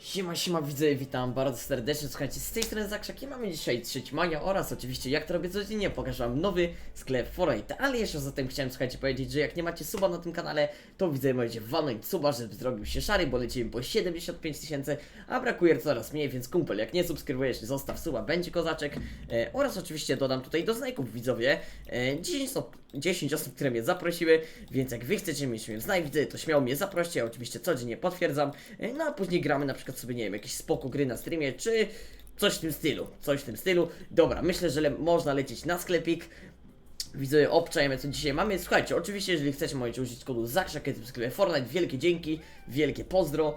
Siema, siema, widzę, witam bardzo serdecznie. Słuchajcie, z tej strony Zakrzak i mamy dzisiaj 3 maja oraz oczywiście jak to robię codziennie pokażę wam nowy sklep Fortnite. Ale jeszcze zatem chciałem, słuchajcie, powiedzieć, że jak nie macie suba na tym kanale, to widzę, możecie walnąć suba, żeby zrobił się szary, bo lecimy po 75 tysięcy, a brakuje coraz mniej, więc kumpel, jak nie subskrybujesz, zostaw suba, będzie kozaczek. E, oraz oczywiście dodam tutaj do znajków widzowie e, 10 osób, 10 osób, które mnie zaprosiły, więc jak wy chcecie mieć mnie w znajdzie, to śmiało mnie zaproście, ja oczywiście codziennie potwierdzam, e, no a później gramy na przykład sobie, nie wiem, jakieś spoko gry na streamie, czy coś w tym stylu, coś w tym stylu. Dobra, myślę, że le można lecieć na sklepik. Widzowie, obczajemy co dzisiaj mamy. Słuchajcie, oczywiście, jeżeli chcecie, możecie użyć kodu ZAKRZAK w sklepie Fortnite. Wielkie dzięki, wielkie pozdro.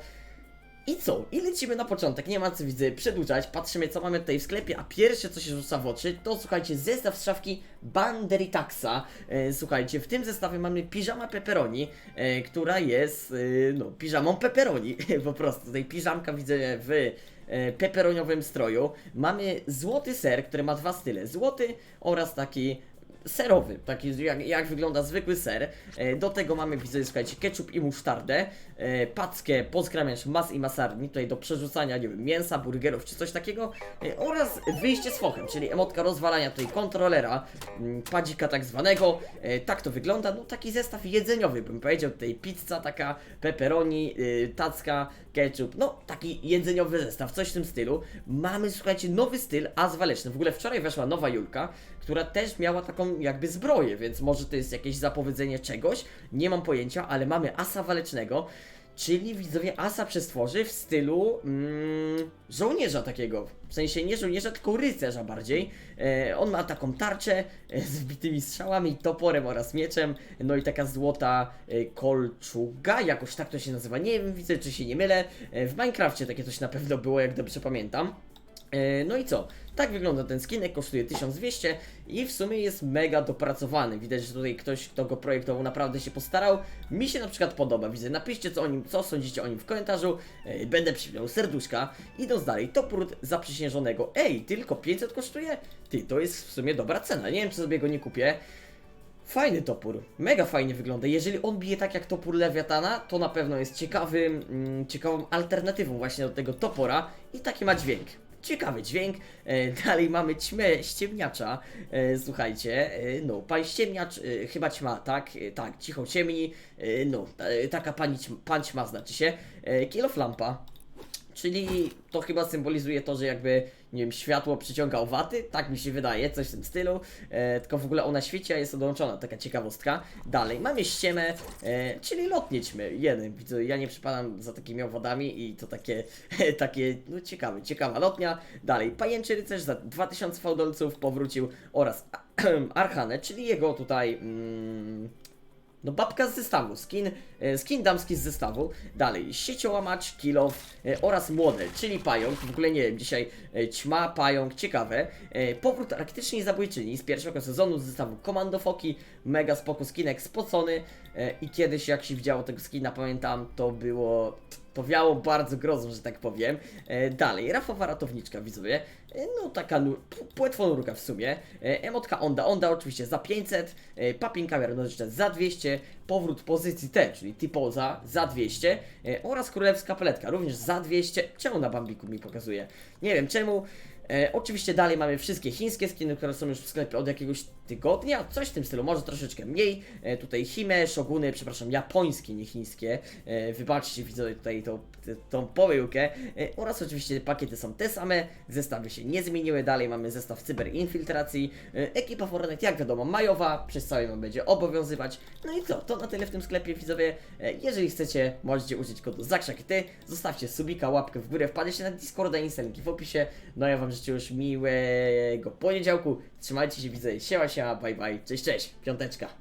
I co? I lecimy na początek, nie ma co widzę przedłużać, patrzymy co mamy tutaj w sklepie, a pierwsze co się rzuca w oczy to słuchajcie zestaw z szafki Banderitaxa. E, słuchajcie, w tym zestawie mamy piżama pepperoni, e, która jest e, no piżamą pepperoni, po prostu tutaj piżamka widzę w e, pepperoniowym stroju. Mamy złoty ser, który ma dwa style, złoty oraz taki serowy, taki jak, jak wygląda zwykły ser. E, Do tego mamy, widzę, słuchajcie, ketchup i musztardę, e, packę pozgramiacz mas i masarni, tutaj do przerzucania, nie wiem, mięsa, burgerów czy coś takiego. E, oraz wyjście z fochem, czyli emotka rozwalania tutaj kontrolera, mm, padzika tak zwanego, tak to wygląda, no taki zestaw jedzeniowy bym powiedział, tutaj pizza taka, pepperoni, tacka, ketchup, no taki jedzeniowy zestaw, coś w tym stylu. Mamy, słuchajcie, nowy styl, as waleczny, w ogóle wczoraj weszła nowa Julka, która też miała taką jakby zbroję, więc może to jest jakieś zapowiedzenie czegoś, nie mam pojęcia, ale mamy asa walecznego, czyli widzowie asa przestworzy w stylu mm, żołnierza takiego, w sensie nie żołnierza, tylko rycerza bardziej. E, on ma taką tarczę e, z wbitymi strzałami, toporem oraz mieczem, no i taka złota e, kolczuga, jakoś tak to się nazywa, nie wiem, widzę czy się nie mylę, e, w Minecrafcie takie coś na pewno było, jak dobrze pamiętam. E, No i co? Tak wygląda ten skinek, kosztuje 1200 i w sumie jest mega dopracowany. Widać, że tutaj ktoś, kto go projektował, naprawdę się postarał. Mi się na przykład podoba. Widzę, napiszcie co o nim, co sądzicie o nim w komentarzu. E, Będę przypinał serduszka. Idąc dalej, topór zaprzysiężonego. Ej, tylko 500 kosztuje? Ty, to jest w sumie dobra cena. Nie wiem, czy sobie go nie kupię. Fajny topór, mega fajnie wygląda. Jeżeli on bije tak jak topór Lewiatana, to na pewno jest ciekawym, mm, ciekawą alternatywą właśnie do tego topora i taki ma dźwięk. Ciekawy dźwięk. E, dalej mamy ćmę ściemniacza. E, słuchajcie, e, no, pan ściemniacz, chyba ćma, tak? Tak, cicho ciemni. No, taka pani, pan ćma znaczy się. E, kill of lampa. Czyli to chyba symbolizuje to, że jakby, nie wiem, światło przyciąga owaty, tak mi się wydaje, coś w tym stylu. E, tylko w ogóle ona świeci, a jest odłączona, taka ciekawostka. Dalej, mamy ściemę, e, czyli lotnie ćmy, jeden. Ja nie przypadam za takimi owadami i to takie, takie, no ciekawe, ciekawa lotnia. Dalej, pajęczy rycerz za 2000 fałdolców powrócił oraz Archane, czyli jego tutaj... Mm, no babka z zestawu, skin, e, skin damski z zestawu. Dalej, sieciołamacz, kilof e, oraz model, czyli pająk. W ogóle nie wiem, dzisiaj e, ćma, pająk, ciekawe. Powrót raktycznej zabójczyni z pierwszego sezonu z zestawu Komando Foki. Mega spoko skinek, spocony. E, I kiedyś jak się widziało tego skina, pamiętam, to było... To wiało bardzo grozą, że tak powiem. E, dalej, rafowa ratowniczka, widzowie. E, no taka nu- p- płetwonurka w sumie. Emotka Onda, Onda oczywiście za 500. E, papinka miaronożyczna za 200. Powrót pozycji T, czyli typoza za 200. E, oraz królewska peletka również za 200. Czemu na Bambiku mi pokazuje? Nie wiem czemu. E, oczywiście dalej mamy wszystkie chińskie skiny, które są już w sklepie od jakiegoś tygodnia, coś w tym stylu, może troszeczkę mniej. E, tutaj Hime, Shoguny, przepraszam, japońskie, nie chińskie. E, wybaczcie, widzę tutaj tą, tą pomyłkę. E, oraz oczywiście pakiety są te same, zestawy się nie zmieniły. Dalej mamy zestaw cyberinfiltracji. E, ekipa Fortnite, jak wiadomo, majowa, przez cały ją będzie obowiązywać. No i co, to na tyle w tym sklepie, widzowie. E, jeżeli chcecie, możecie użyć kodu ZAKRZAKTY, zostawcie subika, łapkę w górę, wpadajcie na Discorda i linki w opisie. No ja wam życzę już miłego poniedziałku. Trzymajcie się, widzę. Siema, siema, bye bye. Cześć, cześć. Piąteczka.